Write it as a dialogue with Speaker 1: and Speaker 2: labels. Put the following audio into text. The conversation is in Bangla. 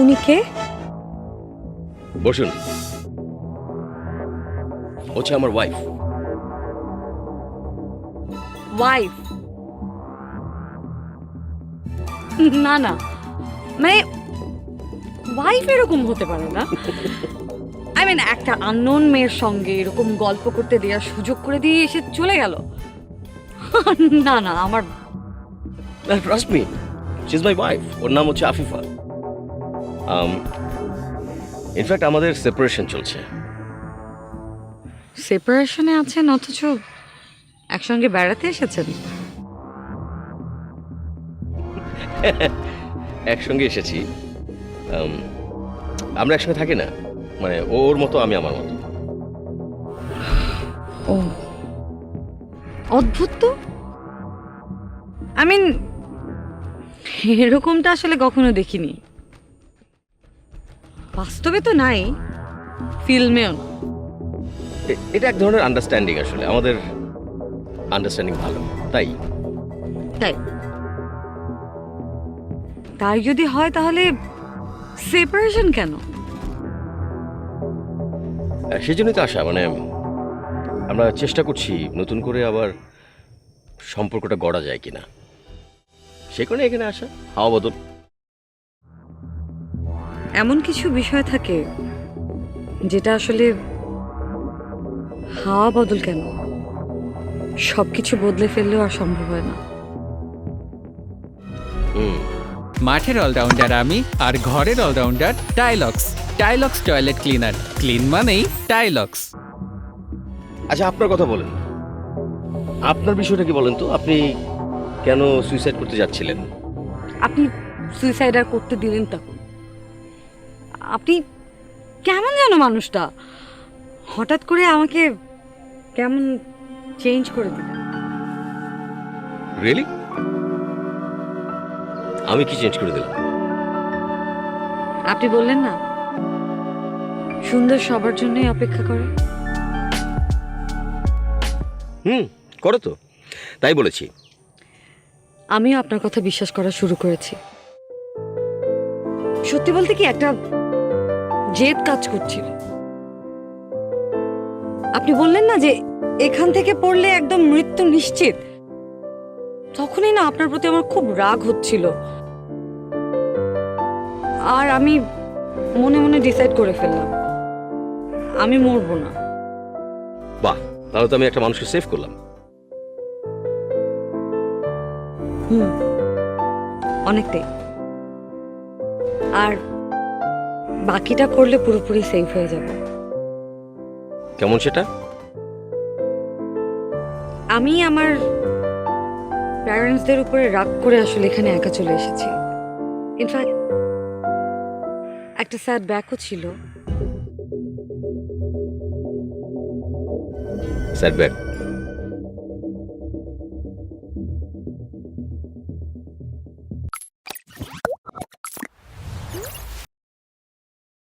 Speaker 1: উনি কে?
Speaker 2: বসুন। হচ্ছে আমার ওয়াইফ
Speaker 1: ওয়াইফ না না। মানে ওয়াইফ এরকম হতে পারে না। আই মিন একটা আননোন মেয়ের সঙ্গে এরকম গল্প করতে দেওয়ার সুযোগ করে দিয়ে এসে চলে গেল। না না আমার
Speaker 2: trust me she is my wife ওর নাম হচ্ছে আফিফা। ইনফ্যাক্ট আমাদের সেপারেশন চলছে।
Speaker 1: সেপারেশনে আছেন অথচ একসঙ্গে বেড়াতে এসেছেন?
Speaker 2: একসঙ্গে এসেছি। Um, আমরা একসঙ্গে থাকি না। মানে ওর মতো আমি আমার মতো।
Speaker 1: ও। অদ্ভুত তো। আই মিন এরকমটা আসলে কখনো দেখিনি। বাস্তবে তো নাই। ফিল্মেও
Speaker 2: এ- এটা এক ধরনের আন্ডারস্ট্যান্ডিং আসলে। আমাদের আন্ডারস্ট্যান্ডিং ভালো। তাই?
Speaker 1: তাই। তাই যদি হয় তাহলে সেপারেশন কেন?
Speaker 2: আর সেই জন্যই তো আসা। মানে আমরা চেষ্টা করছি নতুন করে আবার সম্পর্কটা গড়া যায় কিনা। সে কারণে এখানে আসা। হাওয়া বদল।
Speaker 1: এমন কিছু বিষয় থাকে যেটা আসলে হাওয়া বদল কেন? সব কিছু বদলে ফেললেও আর সম্ভব হয় না।
Speaker 3: মাঠের অলরাউন্ডার আমি আর ঘরের allrounder Tilex. Tilex toilet cleaner. Clean মানেই টাইলক্স।
Speaker 2: আচ্ছা আপনার কথা বলেন। আপনার বিষয়টা কি বলেন তো? আপনি কেন সুইসাইড করতে যাচ্ছিলেন?
Speaker 1: আপনি সুইসাইড আর করতে দিলেন তখন আপনি কেমন যেন মানুষটা? হঠাৎ করে আমাকে কেমন চেঞ্জ করে দিলেন?
Speaker 2: রিয়েলি আমি কি চেঞ্জ করে দিলাম?
Speaker 1: আপনি বললেন না। সুন্দর সবার জন্যই অপেক্ষা করে।
Speaker 2: হুম করো তো। তাই বলেছি।
Speaker 1: আমিও আপনার কথা বিশ্বাস করা শুরু করেছি। সত্যি বলতে কি একটা জেদ কাজ করছিল। আপনি বললেন না যে এখান থেকে পড়লে একদম মৃত্যু নিশ্চিত। তখনই না আপনার প্রতি আমার খুব রাগ হচ্ছিল। আর আমি মনে মনে ডিসাইড করে ফেললাম। আমি মরবো না।
Speaker 2: বাহ তাহলে তো আমি একটা মানুষকে সেভ করলাম।
Speaker 1: হুম অনেকটাই। আর বাকিটা করলে পুরোপুরি সেফ হয়ে যাবে।
Speaker 2: কেমন সেটা?
Speaker 1: আমি আমার প্যারেন্টসদের উপরে রাগ করে আসলে এখানে একা চলে এসেছি। ইনফ্যাক্ট একটা স্যাড ব্যাকও ছিল।
Speaker 2: Sad back